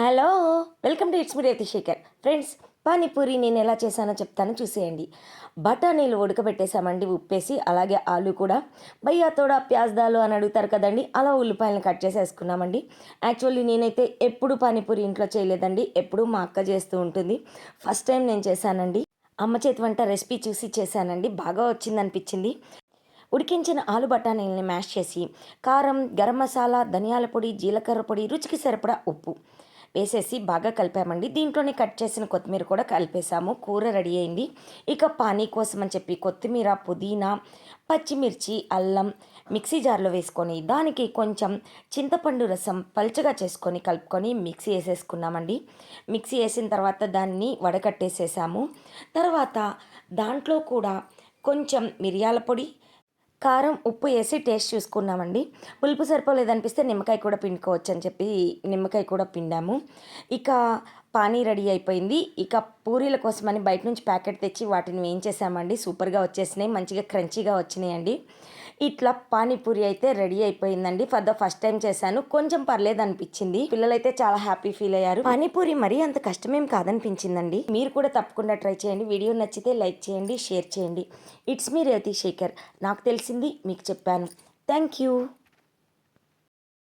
Hello welcome to it's me Rethi Shekhar. Friends panipuri నేను ఎలా చేశానో చెప్తాను చూసేయండి. బఠానీలు ఉడకబెట్టేసామండి ఉప్పేసి అలాగే ఆలు కూడా. భయ్యా తోడా ప్యాజ్ దాలు అని అడుగుతారు కదండి అలా ఉల్లిపాయలను కట్ చేసేసుకున్నామండి. యాక్చువల్లీ నేనైతే ఎప్పుడు పానీపూరి ఇంట్లో చేయలేదండి ఎప్పుడు మా అక్క చేస్తూ ఉంటుంది. ఫస్ట్ టైం నేను చేశానండి. అమ్మ చేతి వంట రెసిపీ చూసి చేశానండి బాగా వచ్చింది అనిపించింది ఉడికించిన ఆలు బఠానీలని మ్యాష్ చేసి కారం గరం మసాలా ధనియాల పొడి జీలకర్ర పొడి రుచికి సరిపడా ఉప్పు. వేసేసి బాగా కలిపామండి. దీంట్లోనే కట్ చేసిన కొత్తిమీర కూడా కలిపేసాము కూర రెడీ అయింది. ఇక పానీ కోసం అని చెప్పి కొత్తిమీర పుదీనా పచ్చిమిర్చి అల్లం మిక్సీ జార్లో వేసుకొని దానికి కొంచెం చింతపండు రసం పల్చగా చేసుకొని కలుపుకొని మిక్సీ వేసేసుకున్నామండి. మిక్సీ వేసిన తర్వాత దాన్ని వడకట్టేసేసాము. తర్వాత దాంట్లో కూడా కొంచెం మిరియాల పొడి కారం ఉప్పు వేసి టేస్ట్ చూసుకున్నామండి. పులుపు సరిపోలేదనిపిస్తే నిమ్మకాయ కూడా పిండుకోవచ్చు అని చెప్పి నిమ్మకాయ కూడా పిండాము. ఇక పానీ రెడీ అయిపోయింది. ఇక పూరీల కోసమని బయట నుంచి ప్యాకెట్ తెచ్చి వాటిని వేయించేసామండి. సూపర్గా వచ్చేసినాయి. మంచిగా క్రంచీగా వచ్చినాయండి. ఇట్లా పానీపూరి అయితే రెడీ అయిపోయిందండి. ఫర్ ద ఫస్ట్ టైం చేశాను. కొంచెం పర్లేదు అనిపించింది. పిల్లలైతే చాలా హ్యాపీ ఫీల్ అయ్యారు. పానీపూరి మరీ అంత కష్టమేం కాదనిపించిందండి. మీరు కూడా తప్పకుండా ట్రై చేయండి. వీడియో నచ్చితే లైక్ చేయండి షేర్ చేయండి. ఇట్స్ మీ రేవతి శేఖర్ నాకు తెలిసింది మీకు చెప్పాను. Thank you